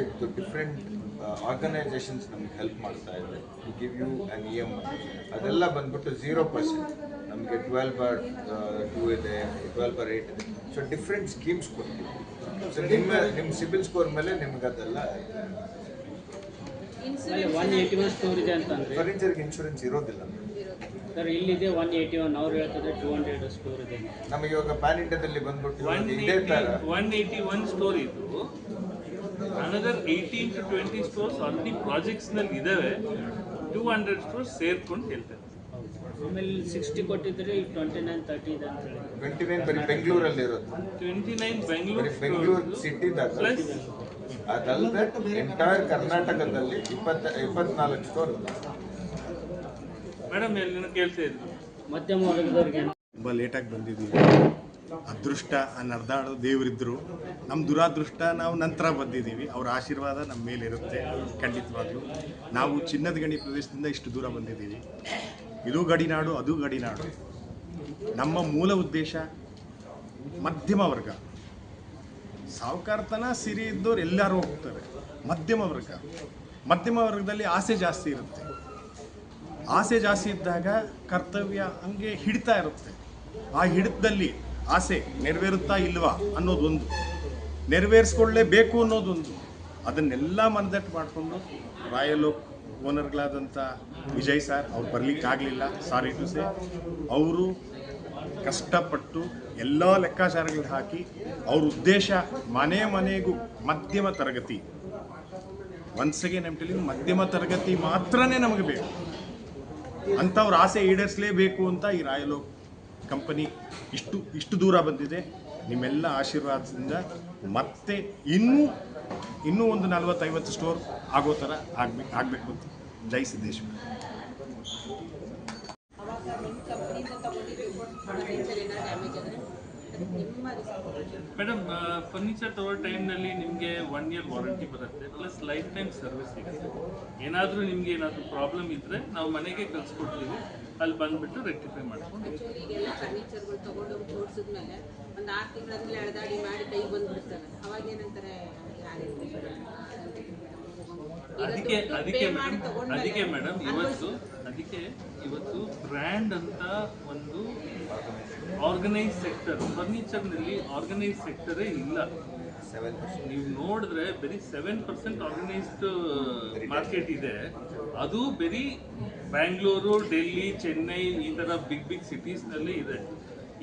ಇತ್ತು different organisations ನಮ್ಗೆ help ಮಾಡ್ತಾ ಇದೆ. To give you an E M I ಅದೆಲ್ಲ ಬಂದ್ಬಿಟ್ಟು ಝೀರೋ ಪರ್ಸೆಂಟ್ ನಮಗೆ ಟ್ವೆಲ್ ಬಾರ್ ಟೂ ಇದೆ ಟ್ವೆಲ್ ಬಾರ್ ಏಯ್ಟ್ ಇದೆ. ಸೊ ಡಿಫ್ರೆಂಟ್ ಸ್ಕೀಮ್ಸ್ ಕೊಡ್ತೀವಿ. ಸೊ ನಿಮ್ಮ ನಿಮ್ಮ ಸಿಬಿಲ್ ಸ್ಕೋರ್ ಮೇಲೆ ನಿಮ್ಗೆ ಅದೆಲ್ಲ insurance one eighty one store ಇದೆ ಅಂತಂದ್ರೆ ಫರ್ನಿಚರ್ಗೆ ಇನ್ಶೂರೆನ್ಸ್ ಇರೋದಿಲ್ಲ. ಸರ್ ಇಲ್ಲಿದೆ ಒನ್ ಏಯ್ಟಿ ಒನ್ ಅವ್ರು ಹೇಳ್ತಿದ್ರೆ ಟೂ ಹಂಡ್ರೆಡ್ ಸ್ಟೋರ್ ಇದೆ. ನಮಗೆ ಇವಾಗ ಪ್ಯಾನ್ ಇಂಡಿಯಾದಲ್ಲಿ ಬಂದ್ಬಿಟ್ಟು ಇದೇ ಥರ ಒನ್ ಏಯ್ಟಿ ಒನ್ ಸ್ಟೋರ್ ಇದ್ದು another eighteen to twenty stores already ಪ್ರಾಜೆಕ್ಟ್ಸ್ನಲ್ಲಿ ಇದ್ದಾವೆ ಟೂ ಹಂಡ್ರೆಡ್ ಸ್ಟೋರ್ಸ್ ಸೇರ್ಕೊಂಡು ಹೇಳ್ತಾರೆ ಆಮೇಲೆ ಸಿಕ್ಸ್ಟಿ ಕೊಟ್ಟಿದ್ರೆ ಈಗ ಟ್ವೆಂಟಿ ನೈನ್ ತರ್ಟಿ ಇದೆ ಅಂತ ಹೇಳಿ. ಟ್ವೆಂಟಿ ನೈನ್ ಬರೀ ಬೆಂಗಳೂರಲ್ಲಿ ಇರೋದು. ಟ್ವೆಂಟಿ ನೈನ್ ಬೆಂಗಳೂರು ಬೆಂಗಳೂರು ಸಿಟಿದಾಗ ಪ್ಲಸ್ ಅದಲ್ಲದೆ ಎಂಟೈರ್ ಕರ್ನಾಟಕದಲ್ಲಿ ಇಪ್ಪತ್ತ ಇಪ್ಪತ್ನಾಲ್ಕು ಸ್ಟೋರ್ ಮೇಡಮ್ ಎಲ್ಲಿ ಕೇಳ್ತಾ ಇದ್ರು? ಮಧ್ಯಮ ವರ್ಗದವ್ರಿಗೆ ತುಂಬ ಲೇಟಾಗಿ ಬಂದಿದ್ದೀವಿ. ಅದೃಷ್ಟ ನಡ್ದಾಡೋ ದೇವರಿದ್ದರು ನಮ್ಮ ದುರಾದೃಷ್ಟ ನಾವು ನಂತರ ಬಂದಿದ್ದೀವಿ. ಅವ್ರ ಆಶೀರ್ವಾದ ನಮ್ಮ ಮೇಲೆ ಇರುತ್ತೆ ಖಂಡಿತವಾಗ್ಲೂ. ನಾವು ಚಿನ್ನದ ಗಣಿ ಪ್ರದೇಶದಿಂದ ಇಷ್ಟು ದೂರ ಬಂದಿದ್ದೀವಿ. ಇದು ಗಡಿನಾಡು ಅದು ಗಡಿನಾಡು ನಮ್ಮ ಮೂಲ ಉದ್ದೇಶ ಮಧ್ಯಮ ವರ್ಗ. ಸಾವುಕಾರತನ, ಸಿರಿ ಇದ್ದವ್ರು ಎಲ್ಲರೂ ಹೋಗ್ತಾರೆ. ಮಧ್ಯಮ ವರ್ಗ. ಮಧ್ಯಮ ವರ್ಗದಲ್ಲಿ ಆಸೆ ಜಾಸ್ತಿ ಇರುತ್ತೆ. ಆಸೆ ಜಾಸ್ತಿ ಇದ್ದಾಗ ಕರ್ತವ್ಯ ಹಂಗೆ ಹಿಡಿತಾ ಇರುತ್ತೆ. ಆ ಹಿಡಿತದಲ್ಲಿ ಆಸೆ ನೆರವೇರುತ್ತಾ ಇಲ್ವಾ ಅನ್ನೋದೊಂದು. ನೆರವೇರಿಸ್ಕೊಳ್ಳೇಬೇಕು ಅನ್ನೋದೊಂದು. ಅದನ್ನೆಲ್ಲ ಮನದಟ್ಟು ಮಾಡಿಕೊಂಡು ರಾಯಲ್ ಓನರ್ಗಳಾದಂಥ ವಿಜಯ್ ಸರ್, ಅವ್ರು ಬರಲಿಕ್ಕಾಗಲಿಲ್ಲ ಸಾರಿ ಟು ಸೇ ಅವರು ಕಷ್ಟಪಟ್ಟು ಎಲ್ಲ ಲೆಕ್ಕಾಚಾರಗಳು ಹಾಕಿ ಅವ್ರ ಉದ್ದೇಶ ಮನೆ ಮನೆಗೂ ಮಧ್ಯಮ ತರಗತಿ. ಮನ್ಸಿಗೆ ನಮ್ಮ ಮಧ್ಯಮ ತರಗತಿ ಮಾತ್ರನೇ ನಮಗೆ ಬೇಕು. ಅಂಥವ್ರ ಆಸೆ ಈಡೇರಿಸಲೇಬೇಕು ಅಂತ ಈ ರಾಯಲೋಕ್ ಕಂಪನಿ ಇಷ್ಟು ಇಷ್ಟು ದೂರ ಬಂದಿದೆ. ನಿಮ್ಮೆಲ್ಲ ಆಶೀರ್ವಾದದಿಂದ ಮತ್ತೆ ಇನ್ನೂ ಇನ್ನೂ ಒಂದು ನಲವತ್ತೈವತ್ತು ಸ್ಟೋರ್ ಆಗೋ ಥರ ಆಗ್ಬೇಕು ಆಗಬೇಕು ಅಂತ. ಜೈ ಸಿದ್ದೇಶ್ವರ. ಡ್ಯಾಮೇಜ್ ಆದರೆ ಅದು ನಿಮ್ಮ ರಿಸ್ಕ್ ಮೇಡಮ್ ಫರ್ನಿಚರ್ ತಗೊಳ್ಳೋ ಟೈಮ್ನಲ್ಲಿ ನಿಮಗೆ ಒನ್ ಇಯರ್ ವಾರಂಟಿ ಬರುತ್ತೆ ಪ್ಲಸ್ ಲೈಫ್ ಟೈಮ್ ಸರ್ವಿಸ್ ಇದೆ ಏನಾದರೂ ನಿಮಗೆ ಏನಾದರೂ ಪ್ರಾಬ್ಲಮ್ ಇದ್ದರೆ ನಾವು ಮನೆಗೆ ಕಳಿಸ್ಕೊಡ್ತೀವಿ, ಅಲ್ಲಿ ಬಂದುಬಿಟ್ಟು ರೆಕ್ಟಿಫೈ ಮಾಡ್ಕೊಂಡು ಈಗೆಲ್ಲ ಫರ್ನಿಚರ್ಗಳು ತಗೊಂಡೋಗಿ ಜೋಡಿಸಿದ್ಮೇಲೆ ಒಂದು ಆರು ತಿಂಗಳಲ್ಲಿ ಎಳೆದಾಡಿ ಮಾಡಿ ಕೈ ಬಂದುಬಿಡ್ತಾರೆ ಅವಾಗ ಏನಂತಾರೆ ಅದಕ್ಕೆ ಅದಕ್ಕೆ ಮೇಡಮ್ ಅದಕ್ಕೆ ಮೇಡಮ್ ಇವತ್ತು ಅದಕ್ಕೆ ಇವತ್ತು ಬ್ರ್ಯಾಂಡ್ ಅಂತ ಒಂದು ಆರ್ಗನೈಸ್ ಸೆಕ್ಟರ್ ಫರ್ನಿಚರ್ನಲ್ಲಿ ಆರ್ಗನೈಸ್ ಸೆಕ್ಟರೇ ಇಲ್ಲ. ನೀವು ನೋಡಿದ್ರೆ ಬರೀ ಸೆವೆನ್ ಪರ್ಸೆಂಟ್ ಆರ್ಗನೈಸ್ಡ್ ಮಾರ್ಕೆಟ್ ಇದೆ. ಅದು ಬರೀ ಬ್ಯಾಂಗ್ಳೂರು ಡೆಲ್ಲಿ ಚೆನ್ನೈ ಈ ಥರ ಬಿಗ್ ಬಿಗ್ ಸಿಟೀಸ್ನಲ್ಲಿ ಇದೆ.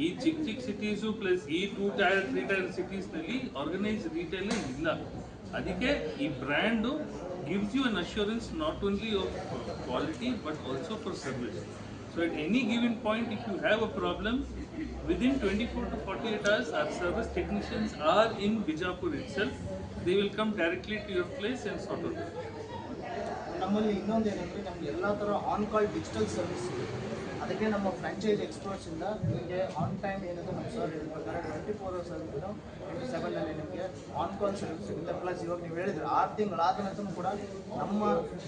ಈ ಚಿಕ್ಕ ಚಿಕ್ಕ ಸಿಟೀಸು ಪ್ಲಸ್ ಈ ಟೂ ಟೈರ್ ತ್ರೀ ಟೈರ್ ಸಿಟೀಸ್ನಲ್ಲಿ ಆರ್ಗನೈಸ್ ರೀಟೇಲೇ ಇಲ್ಲ. ಅದಕ್ಕೆ ಈ brand Gives you an assurance not only of quality but also for service So at any given point, if you have a problem, within 24 to 48 hours, our service technicians are in Bijapur itself. They will come directly to your place and sort out. ನಮ್ಮಲ್ಲಿ ಇನ್ನೊಂದು ಏನಂದರೆ ನಮ್ಗೆ ಎಲ್ಲ ಥರ on call digital service ಇದೆ ಅದಕ್ಕೆ ನಮ್ಮ franchise ಎಕ್ಸ್ಪರ್ಟ್ಸಿಂದ ನಿಮಗೆ ಆನ್ ಟೈಮ್ ಏನಿದೆ ನಮ್ಮ ಸರ್ ಹೇಳ್ಬೇಕಾದ್ರೆ ಟ್ವೆಂಟಿ ಫೋರ್ ಅವರ್ಸ್ ಅಲ್ಲಿ ಟ್ವೆಂಟಿ ಸೆವೆನಲ್ಲಿ ನಿಮಗೆ ಆನ್ ಕಾಲ್ ಸರ್ವಿಸ್ ಸಿಗುತ್ತೆ. ಪ್ಲಸ್ ಇವಾಗ ನೀವು ಹೇಳಿದ್ರೆ, ಆರು ತಿಂಗಳಾದ ನಂತರ ಕೂಡ ನಮ್ಮ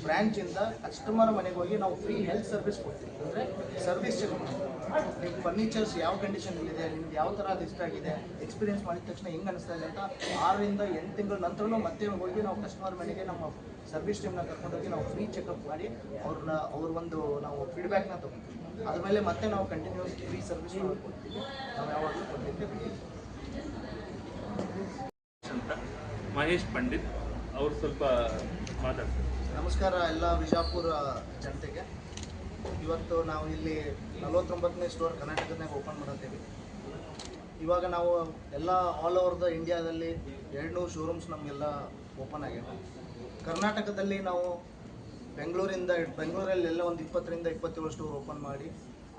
ಬ್ರ್ಯಾಂಚಿಂದ ಕಸ್ಟಮರ್ ಮನೆಗೆ ಹೋಗಿ ನಾವು ಫ್ರೀ ಹೆಲ್ತ್ ಸರ್ವಿಸ್ ಕೊಡ್ತೀವಿ. ಅಂದರೆ ಸರ್ವಿಸ್ ಚೆಕ್ ನಿಮ್ಮ ಫರ್ನಿಚರ್ಸ್ ಯಾವ ಕಂಡೀಷನಲ್ಲಿದೆ ನಿಮ್ಗೆ ಯಾವ ಥರ ಅದು ಇಷ್ಟ ಆಗಿದೆ ಎಕ್ಸ್ಪೀರಿಯನ್ಸ್ ಮಾಡಿದ ತಕ್ಷಣ ಹೆಂಗೆ ಅನಿಸ್ತಾ ಇದೆ ಅಂತ ಆರರಿಂದ ಎಂಟು ತಿಂಗಳ ನಂತರನೂ ಮತ್ತೆ ಹೋಗಿ ನಾವು ಕಸ್ಟಮರ್ ಮನೆಗೆ ನಮ್ಮ ಸರ್ವಿಸ್ ಟೀಮ್ನ ಕರ್ಕೊಂಡೋಗಿ ನಾವು ಫ್ರೀ ಚೆಕಪ್ ಮಾಡಿ ಅವ್ರನ್ನ ಅವ್ರ ಒಂದು ನಾವು ಫೀಡ್ಬ್ಯಾಕ್ನ ತಗೊತೀವಿ. ಅದ್ರ ಮೇಲೆ ಮತ್ತೆ ನಾವು ಕಂಟಿನ್ಯೂಸ್ ಫ್ರೀ ಸರ್ವಿಸ್ ಕೊಡ್ತೀವಿ ನಾವು ಯಾವಾಗಲೂ ಅಂತ ಮಹೇಶ್ ಪಂಡಿತ್ ಅವ್ರು ಸ್ವಲ್ಪ ಮಾತಾಡ್ತಾರೆ. ನಮಸ್ಕಾರ ಎಲ್ಲ ವಿಜಾಪುರ ಜನತೆಗೆ. ಇವತ್ತು ನಾವು ಇಲ್ಲಿ ನಲವತ್ತೊಂಬತ್ತನೇ ಸ್ಟೋರ್ ಕರ್ನಾಟಕದಾಗ ಓಪನ್ ಮಾಡತ್ತೇವೆ. ಇವಾಗ ನಾವು ಎಲ್ಲ ಆಲ್ ಓವರ್ ದ ಇಂಡಿಯಾದಲ್ಲಿ ಎರಡುನೂರು ಶೋರೂಮ್ಸ್ ನಮಗೆಲ್ಲ ಓಪನ್ ಆಗ್ಯಾವ ಕರ್ನಾಟಕದಲ್ಲಿ ನಾವು ಬೆಂಗಳೂರಿಂದ ಬೆಂಗಳೂರಲ್ಲಿ ಎಲ್ಲ ಒಂದು ಇಪ್ಪತ್ತರಿಂದ ಇಪ್ಪತ್ತೇಳು ಸ್ಟೋರ್ ಓಪನ್ ಮಾಡಿ,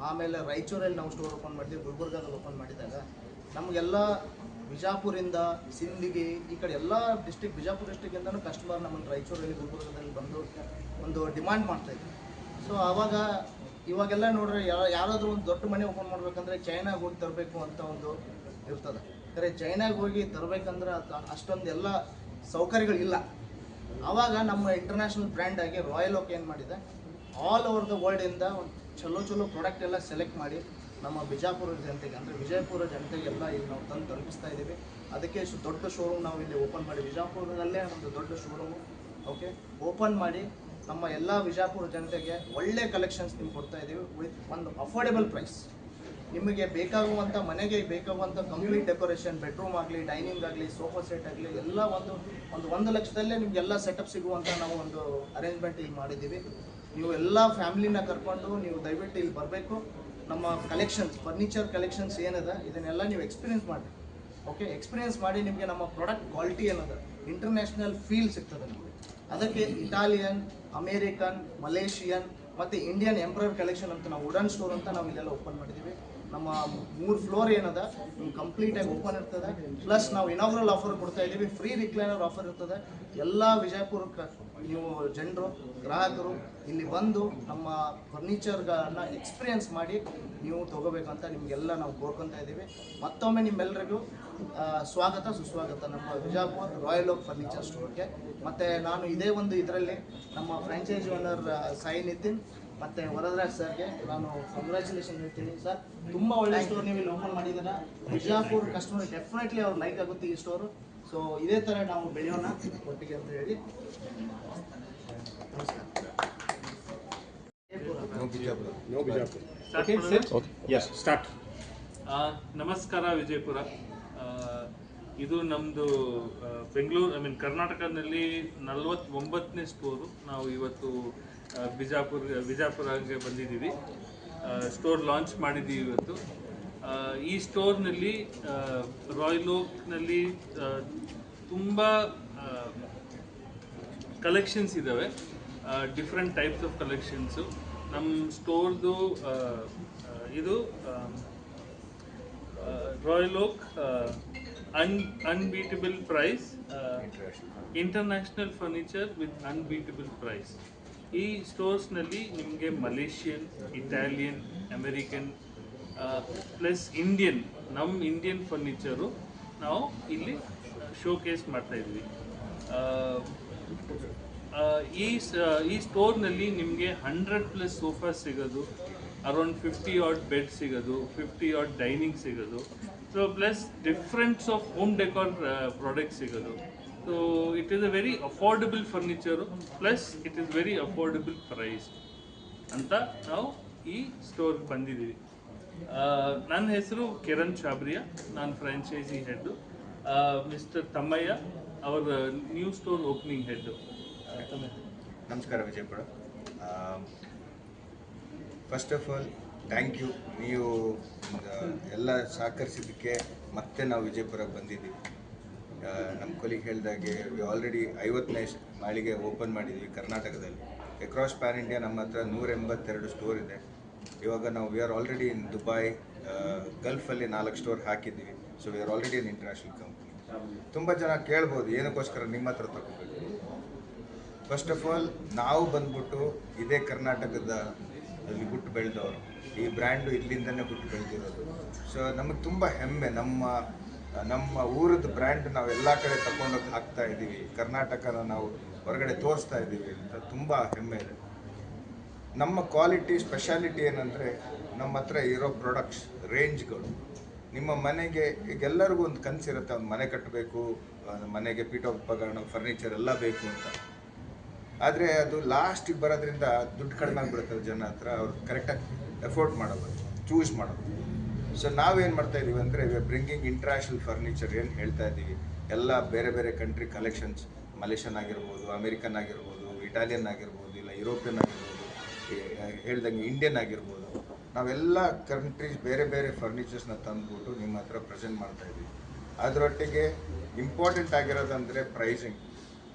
ಆಮೇಲೆ ರಾಯಚೂರಲ್ಲಿ ನಾವು ಸ್ಟೋರ್ ಓಪನ್ ಮಾಡಿದ್ವಿ ಗುಲ್ಬರ್ಗಾದಲ್ಲಿ ಓಪನ್ ಮಾಡಿದಾಗ, ನಮಗೆಲ್ಲ ಬಿಜಾಪುರಿಂದ ಸಿಂದಗಿ ಈ ಕಡೆ ಎಲ್ಲ ಡಿಸ್ಟಿಕ್ ಬಿಜಾಪುರ ಡಿಸ್ಟಿಕ್ಕಿಂದನೂ ಕಸ್ಟಮರ್ ನಮ್ಮನ್ನು ರಾಯಚೂರಲ್ಲಿ, ಗುಲ್ಬರ್ಗದಲ್ಲಿ ಬಂದು ಒಂದು ಡಿಮಾಂಡ್ ಮಾಡ್ತಾಯಿದ್ರು ಸೊ ಆವಾಗ ಇವಾಗೆಲ್ಲ ನೋಡ್ರಿ ಯಾರಾದರೂ ಒಂದು ದೊಡ್ಡ ಮನೆ ಓಪನ್ ಮಾಡಬೇಕಂದ್ರೆ ಚೈನಾಗೆ ಹೋಗಿ ತರಬೇಕು ಅಂತ ಒಂದು ಇರ್ತದೆ. ಖರೆ ಚೈನಾಗೆ ಹೋಗಿ ತರಬೇಕಂದ್ರೆ ಅಷ್ಟೊಂದು ಎಲ್ಲ ಸೌಕರ್ಯಗಳಿಲ್ಲ. ಆವಾಗ ನಮ್ಮ ಇಂಟರ್ನ್ಯಾಷನಲ್ ಬ್ರ್ಯಾಂಡ್ ಆಗಿ ರಾಯಲ್ ಓಕ್ ಏನು ಮಾಡಿದೆ? ಆಲ್ ಓವರ್ ದ ವರ್ಲ್ಡಿಂದ ಒಂದು ಚಲೋ ಚಲೋ ಪ್ರಾಡಕ್ಟ್ ಎಲ್ಲ ಸೆಲೆಕ್ಟ್ ಮಾಡಿ ನಮ್ಮ ಬಿಜಾಪುರ ಜನತೆಗೆ, ಅಂದರೆ ವಿಜಯಪುರ ಜನತೆಗೆಲ್ಲ ಇಲ್ಲಿ ನಾವು ತಂದು ತಲುಪಿಸ್ತಾ ಇದ್ದೀವಿ ಅದಕ್ಕೆ ಇಷ್ಟು ದೊಡ್ಡ ಶೋರೂಮ್ ನಾವು ಇಲ್ಲಿ ಓಪನ್ ಮಾಡಿ. ವಿಜಾಪುರದಲ್ಲೇ ಒಂದು ದೊಡ್ಡ ಶೋರೂಮು ಓಕೆ ಓಪನ್ ಮಾಡಿ ನಮ್ಮ ಎಲ್ಲ ವಿಜಾಪುರ ಜನತೆಗೆ ಒಳ್ಳೆ ಕಲೆಕ್ಷನ್ಸ್ ನಿಮ್ಗೆ ಕೊಡ್ತಾ ಇದ್ದೀವಿ ವಿತ್ ಒಂದು ಅಫೋರ್ಡೆಬಲ್ ಪ್ರೈಸ್ ನಿಮಗೆ ಬೇಕಾಗುವಂಥ ಮನೆಗೆ ಬೇಕಾಗುವಂಥ ಕಂಪ್ಲೀಟ್ ಡೆಕೋರೇಷನ್ ಬೆಡ್ರೂಮ್ ಆಗಲಿ ಡೈನಿಂಗ್ ಆಗಲಿ ಸೋಫಾ ಸೆಟ್ ಆಗಲಿ, ಎಲ್ಲ ಒಂದು ಒಂದು ಒಂದು ಲಕ್ಷದಲ್ಲೇ ನಿಮಗೆಲ್ಲ ಸೆಟಪ್ ಸಿಗುವಂಥ ನಾವು ಒಂದು ಅರೇಂಜ್ಮೆಂಟ್ ಇಲ್ಲಿ ಮಾಡಿದ್ದೀವಿ. ನೀವು ಎಲ್ಲ ಫ್ಯಾಮಿಲಿನ ಕರ್ಕೊಂಡು ನೀವು ದಯವಿಟ್ಟು ಇಲ್ಲಿ ಬರಬೇಕು. ನಮ್ಮ ಕಲೆಕ್ಷನ್ಸ್ ಫರ್ನಿಚರ್ ಕಲೆಕ್ಷನ್ಸ್ ಏನಿದೆ, ಇದನ್ನೆಲ್ಲ ನೀವು ಎಕ್ಸ್ಪೀರಿಯನ್ಸ್ ಮಾಡಿ ಓಕೆ ಎಕ್ಸ್ಪೀರಿಯನ್ಸ್ ಮಾಡಿ ನಿಮಗೆ ನಮ್ಮ ಪ್ರಾಡಕ್ಟ್ ಕ್ವಾಲಿಟಿ ಏನದ? ಇಂಟರ್ನ್ಯಾಷನಲ್ ಫೀಲ್ ಸಿಗ್ತದೆ ನಿಮಗೆ. ಅದಕ್ಕೆ ಇಟಾಲಿಯನ್ ಅಮೇರಿಕನ್ ಮಲೇಷಿಯನ್ ಮತ್ತು ಇಂಡಿಯನ್ ಎಂಪ್ರರ್ ಕಲೆಕ್ಷನ್ ಅಂತ ನಾವು ವುಡನ್ ಸ್ಟೋರ್ ಅಂತ ನಾವು ಇಲ್ಲೆಲ್ಲ ಓಪನ್ ಮಾಡಿದ್ದೀವಿ. ನಮ್ಮ ಮೂರು ಫ್ಲೋರ್ ಏನದ? ಕಂಪ್ಲೀಟ್ ಕಂಪ್ಲೀಟಾಗಿ ಓಪನ್ ಇರ್ತದೆ. ಪ್ಲಸ್ ನಾವು ಇನಾಗ್ರಲ್ ಆಫರ್ ಕೊಡ್ತಾ ಇದ್ದೀವಿ. ಫ್ರೀ ರಿಕ್ಲೈನರ್ ಆಫರ್ ಇರ್ತದೆ. ಎಲ್ಲ ವಿಜಯಪುರಕ್ಕೆ ನೀವು ಜನರು, ಗ್ರಾಹಕರು ಇಲ್ಲಿ ಬಂದು ನಮ್ಮ ಫರ್ನಿಚರ್ಗಳನ್ನ ಎಕ್ಸ್ಪೀರಿಯನ್ಸ್ ಮಾಡಿ ನೀವು ತಗೋಬೇಕಂತ ನಿಮಗೆಲ್ಲ ನಾವು ಕೋರ್ಕೊತಾ ಇದ್ದೀವಿ. ಮತ್ತೊಮ್ಮೆ ನಿಮ್ಮೆಲ್ಲರಿಗೂ ಸ್ವಾಗತ, ಸುಸ್ವಾಗತ ನಮ್ಮ ವಿಜಯಪುರ ರಾಯಲ್ ಓಕ್ ಫರ್ನಿಚರ್ ಸ್ಟೋರ್ಗೆ ಮತ್ತು ನಾನು ಇದೇ ಒಂದು ಇದರಲ್ಲಿ ನಮ್ಮ ಫ್ರಾಂಚೈಸಿ ಓನರ್ ಸೈನ್ ನಿತಿನ್ ಮತ್ತು ವರದರಾಜ್ ಸರ್ಗೆ ನಾನು ಕಂಗ್ರ್ಯಾಚುಲೇಷನ್ ಹೇಳ್ತೀನಿ. ಸರ್ ತುಂಬ ಒಳ್ಳೆ ಸ್ಟೋರ್ ನೀವು ಇಲ್ಲಿ ಓಪನ್ ಮಾಡಿದ್ದೀರಾ. ಬಿಜಾಪುರ್ ಕಸ್ಟಮರ್ ಡೆಫಿನೆಟ್ಲಿ ಅವ್ರು ಲೈಕ್ ಆಗುತ್ತೆ ಈ ಸ್ಟೋರು ಸೊ ಇದೇ ಥರ ನಾವು ಬೆಳೆಯೋಣ ಒಟ್ಟಿಗೆ ಅಂತ ಹೇಳಿ. ನೋ ಬಿಜಾಪುರ. ಸ್ಟಾರ್ಟ್ ಆ, ನಮಸ್ಕಾರ ವಿಜಯಪುರ. ಆ, ಇದು ನಮ್ಮದು ಬೆಂಗಳೂರು ಐ ಮೀನ್ ಕರ್ನಾಟಕದಲ್ಲಿ ನಲವತ್ತೊಂಬತ್ತನೇ ಸ್ಟೋರು ನಾವು ಇವತ್ತು ಬಿಜಾಪುರ ಬಿಜಾಪುರಗೆ ಬಂದಿದ್ದೀವಿ. ಸ್ಟೋರ್ ಲಾಂಚ್ ಮಾಡಿದ್ದೀವಿ ಇವತ್ತು. ಈ ಸ್ಟೋರ್ನಲ್ಲಿ ರಾಯಲ್ ಓಕ್ನಲ್ಲಿ ತುಂಬ ಕಲೆಕ್ಷನ್ಸ್ ಇದ್ದಾವೆ ಡಿಫ್ರೆಂಟ್ ಟೈಪ್ಸ್ ಆಫ್ ಕಲೆಕ್ಷನ್ಸು ನಮ್ಮ ಸ್ಟೋರ್ದು ಇದು Royal Oak an unbeatable price international furniture with unbeatable price ಈ ಸ್ಟೋರ್ಸ್ನಲ್ಲಿ ನಿಮಗೆ Malaysian Italian American plus Indian ನಮ್ಮ ಇಂಡಿಯನ್ ಫರ್ನಿಚರು ನಾವು ಇಲ್ಲಿ ಶೋಕೇಸ್ ಮಾಡ್ತಾ ಇದ್ವಿ. ಆ, ಆ, ಈ ಈ ಸ್ಟೋರ್ನಲ್ಲಿ ನಿಮಗೆ ಹಂಡ್ರೆಡ್ ಪ್ಲಸ್ ಸೋಫಾ ಸಿಗೋದು ಅರೌಂಡ್ ಫಿಫ್ಟಿ ಆಟ್ ಬೆಡ್ ಸಿಗೋದು ಫಿಫ್ಟಿ ಆಟ್ ಡೈನಿಂಗ್ ಸಿಗೋದು so plus differents of home decor product ಸಿಗೋದು. So it is a very affordable furniture plus it is very affordable price ಅಂತ ನಾವು ಈ ಸ್ಟೋರ್ಗೆ ಬಂದಿದ್ದೀವಿ. ನನ್ನ ಹೆಸರು ಕಿರಣ್ ಚಾಬ್ರಿಯಾ, ನಾನು ಫ್ರಾಂಚೈಸಿ ಹೆಡ್ಡು ಮಿಸ್ಟರ್ ತಮ್ಮಯ್ಯ, ಅವರ ನ್ಯೂ ಸ್ಟೋರ್ ಓಪನಿಂಗ್ ಹೆಡ್ಡು ನಮಸ್ಕಾರ Vijayapura first of all thank you ನೀವು ಎಲ್ಲ ಸಹಕರಿಸಿದ್ದಕ್ಕೆ ಮತ್ತೆ ನಾವು ವಿಜಯಪುರಕ್ಕೆ ಬಂದಿದ್ದೀವಿ. ನಮ್ಮ ಕೊಲಿಗೆ ವಿ ಆಲ್ರೆಡಿ ಐವತ್ತನೇ ಮಾಳಿಗೆ ಓಪನ್ ಮಾಡಿದ್ವಿ ಕರ್ನಾಟಕದಲ್ಲಿ. ಅಕ್ರಾಸ್ ಪ್ಯಾನ್ ಇಂಡಿಯಾ ನಮ್ಮ ಹತ್ರ ನೂರ ಎಂಬತ್ತೆರಡು ಸ್ಟೋರ್ ಇದೆ. ಇವಾಗ ನಾವು we are already in Dubai ಗಲ್ಫಲ್ಲಿ ನಾಲ್ಕು ಸ್ಟೋರ್ ಹಾಕಿದ್ದೀವಿ. So we are already in international company ತುಂಬ ಜನ ಕೇಳ್ಬೋದು, ಏನಕ್ಕೋಸ್ಕರ ನಿಮ್ಮ ಹತ್ರ ತಗೋಬೇಕು ಫಸ್ಟ್ ಆಫ್ ಆಲ್ ನಾವು ಬಂದ್ಬಿಟ್ಟು ಇದೇ ಕರ್ನಾಟಕದ ಅಲ್ಲಿ ಹುಟ್ಟು ಬೆಳೆದವರು. ಈ ಬ್ರ್ಯಾಂಡು ಇಲ್ಲಿಂದನೇ ಹುಟ್ಟು ಬೆಳೆದಿರೋದು. ಸೊ ನಮಗೆ ತುಂಬ ಹೆಮ್ಮೆ, ನಮ್ಮ ನಮ್ಮ ಊರದ ಬ್ರ್ಯಾಂಡ್ ನಾವು ಎಲ್ಲ ಕಡೆ ತಗೊಂಡೋಗಿ ಹಾಕ್ತಾ ಇದ್ದೀವಿ ಕರ್ನಾಟಕನ ನಾವು ಹೊರಗಡೆ ತೋರಿಸ್ತಾ ಇದ್ದೀವಿ ಅಂತ ತುಂಬ ಹೆಮ್ಮೆ. ಇದೆ ನಮ್ಮ ಕ್ವಾಲಿಟಿ ಸ್ಪೆಷಾಲಿಟಿ ಏನಂದರೆ ನಮ್ಮ ಹತ್ರ ಇರೋ ಪ್ರಾಡಕ್ಟ್ಸ್ ರೇಂಜ್ಗಳು ನಿಮ್ಮ ಮನೆಗೆ ಈಗ ಎಲ್ಲರಿಗೂ ಒಂದು ಕನಸಿರುತ್ತೆ, ಒಂದು ಮನೆ ಕಟ್ಟಬೇಕು ಮನೆಗೆ ಪೀಠೋಪಕರಣ ಫರ್ನಿಚರ್ ಎಲ್ಲ ಬೇಕು ಅಂತ. ಆದರೆ ಅದು ಲಾಸ್ಟಿಗೆ ಬರೋದ್ರಿಂದ ದುಡ್ಡು ಕಡಿಮೆ ಆಗಿಬಿಡುತ್ತೆ ಜನ ಹತ್ರ, ಅವ್ರು ಕರೆಕ್ಟಾಗಿ ಎಫೋರ್ಡ್ ಮಾಡೋದು ಚೂಸ್ ಮಾಡೋದು ಸೊ ನಾವೇನು ಮಾಡ್ತಾ ಇದ್ದೀವಿ ಅಂದರೆ ಬ್ರಿಂಗಿಂಗ್ ಇಂಟರ್ನ್ಯಾಷನಲ್ ಫರ್ನಿಚರ್ ಏನು ಹೇಳ್ತಾ ಇದ್ದೀವಿ ಎಲ್ಲ ಬೇರೆ ಬೇರೆ ಕಂಟ್ರಿ ಕಲೆಕ್ಷನ್ಸ್ ಮಲೇಷಿಯನ್ ಆಗಿರ್ಬೋದು ಅಮೇರಿಕನ್ ಆಗಿರ್ಬೋದು ಇಟಾಲಿಯನ್ ಆಗಿರ್ಬೋದು, ಇಲ್ಲ ಯುರೋಪಿಯನ್ ಆಗಿರ್ಬೋದು ಹೇಳ್ದಂಗೆ ಇಂಡಿಯನ್ ಆಗಿರ್ಬೋದು. ನಾವೆಲ್ಲ ಕಂಟ್ರೀಸ್ ಬೇರೆ ಬೇರೆ ಫರ್ನಿಚರ್ಸ್ನ ತಂದ್ಬಿಟ್ಟು ನಿಮ್ಮ ಹತ್ರ ಪ್ರೆಸೆಂಟ್ ಮಾಡ್ತಾ ಇದ್ದೀವಿ ಅದರೊಟ್ಟಿಗೆ ಇಂಪಾರ್ಟೆಂಟ್ ಆಗಿರೋದಂದರೆ ಪ್ರೈಸಿಂಗ್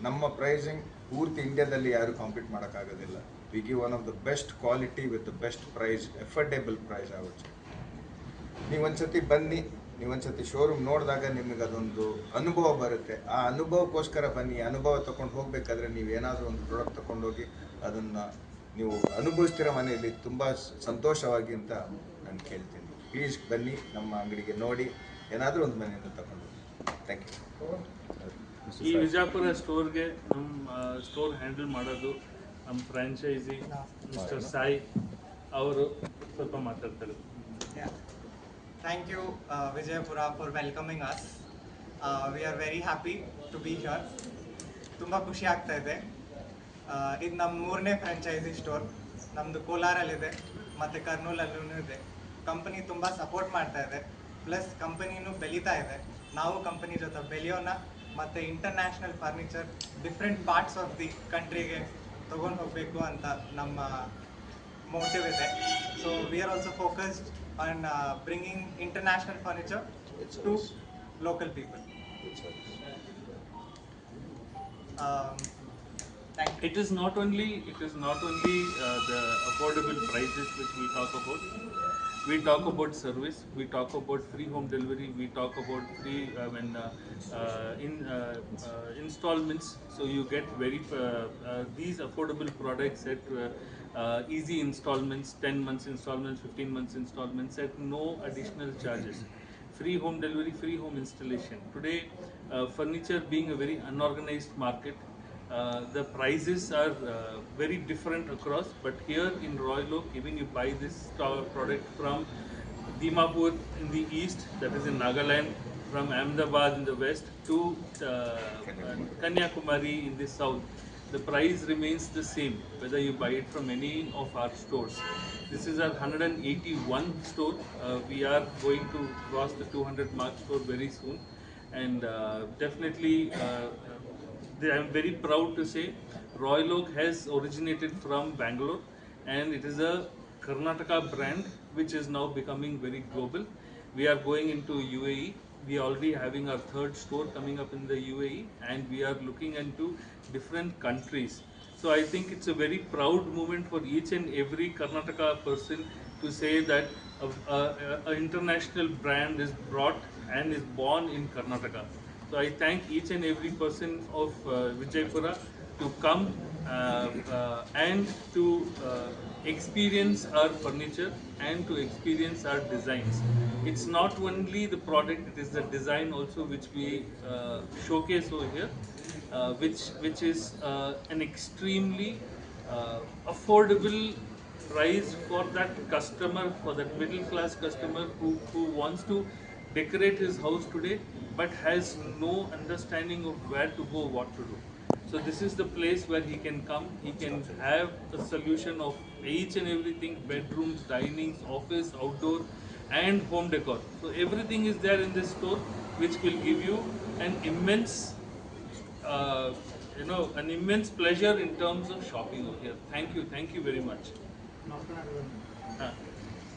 ನಮ್ಮ ಪ್ರೈಸಿಂಗ್ ಪೂರ್ತಿ ಇಂಡಿಯಾದಲ್ಲಿ ಯಾರೂ ಕಾಂಪೀಟ್ ಮಾಡೋಕ್ಕಾಗೋದಿಲ್ಲ. We give one of the best quality with the best price affordable price ಆಗುತ್ತೆ ನೀವೊಂದ್ಸತಿ ಬನ್ನಿ ನೀವೊಂದ್ಸತಿ ಶೋರೂಮ್ ನೋಡಿದಾಗ ನಿಮಗೆ ಅದೊಂದು ಅನುಭವ ಬರುತ್ತೆ. ಆ ಅನುಭವಕ್ಕೋಸ್ಕರ ಬನ್ನಿ ಅನುಭವ ತಗೊಂಡು ಹೋಗಬೇಕಾದ್ರೆ ನೀವು ಏನಾದರೂ ಒಂದು ಪ್ರಾಡಕ್ಟ್ ತಗೊಂಡೋಗಿ ಅದನ್ನು ನೀವು ಅನುಭವಿಸ್ತಿರೋ ಮನೆಯಲ್ಲಿ ತುಂಬ ಸಂತೋಷವಾಗಿ ಅಂತ ನಾನು ಕೇಳ್ತೀನಿ. ಪ್ಲೀಸ್ ಬನ್ನಿ ನಮ್ಮ ಅಂಗಡಿಗೆ ನೋಡಿ ಏನಾದರೂ ಒಂದು ಮನೆಯನ್ನು ತಗೊಂಡು ಥ್ಯಾಂಕ್ ಯು ಈ ವಿಜಯಪುರ ಸ್ಟೋರ್ಗೆ ನಮ್ಮ ಸ್ಟೋರ್ ಹ್ಯಾಂಡಲ್ ಮಾಡೋದು ನಮ್ಮ ಫ್ರಾಂಚೈಸಿ ಮಿಸ್ಟರ್ ಸಾಯಿ ಅವರು ಸ್ವಲ್ಪ ಮಾತಾಡ್ತಾರೆ. Thank you, uh, Vijayapura, for welcoming us. We are very happy to be here ತುಂಬ ಖುಷಿ ಆಗ್ತಾ ಇದೆ. ಇದು ನಮ್ಮ ಮೂರನೇ ಫ್ರಾಂಚೈಸಿ ಸ್ಟೋರ್ ನಮ್ಮದು ಕೋಲಾರಲ್ಲಿದೆ ಮತ್ತು ಕರ್ನೂಲಲ್ಲೂ ಇದೆ. ಕಂಪನಿ ತುಂಬ ಸಪೋರ್ಟ್ ಮಾಡ್ತಾ ಇದೆ. ಪ್ಲಸ್ ಕಂಪನಿನೂ ಬೆಳೀತಾ ಇದೆ. ನಾವು ಕಂಪನಿ ಜೊತೆ ಬೆಳೆಯೋಣ ಮತ್ತು international furniture different parts of the ಕಂಟ್ರಿಗೆ ತೊಗೊಂಡು ಹೋಗಬೇಕು ಅಂತ ನಮ್ಮ ಮೋಟಿವ್ ಇದೆ. So we are also focused and uh, bringing international furniture it's to local people. Um, it is not only it is not only uh, the affordable prices which we talk about. We talk about service. We talk about free home delivery. We talk about free uh, I mean, uh, uh, in uh, installments. So you get very these affordable products at uh, uh, easy installments, 10 months installments, 15 months installments at no additional charges free home delivery, free home installation. Today, uh, furniture being a very unorganized market, uh, the prices are uh, very different across. But here in Royal Oak, even you buy this product from Dimapur in the east, that is in Nagaland, from Ahmedabad in the west to uh, Kanyakumari in the south, the price remains the same whether you buy it from any of our stores. This is our 181 store. Uh, we are going to cross the 200 mark store very soon, and uh, definitely, uh, I am very proud to say Royal Oak has originated from Bangalore, and it is a Karnataka brand which is now becoming very global. We are going into UAE. We are already having our third store coming up in the UAE, and we are looking into different countries. So I think it's a very proud moment for each and every Karnataka person to say that a, a, a international brand is brought and is born in Karnataka. So I thank each and every person of uh, Vijaypura to come and to uh, experience our furniture and to experience our designs. It's not only the product, it is the design also which we uh, showcase over here, uh, which, which is uh, an extremely uh, affordable price for that customer, for that middle class customer who, who wants to decorate his house today but has no understanding of where to go, what to do. So this is the place where he can come, he can have a solution of each and everything, bedrooms, dinings, office, outdoor and home decor. So everything is there in this store which will give you an immense uh, you know, an immense pleasure in terms of shopping over here. Thank you, thank you very much.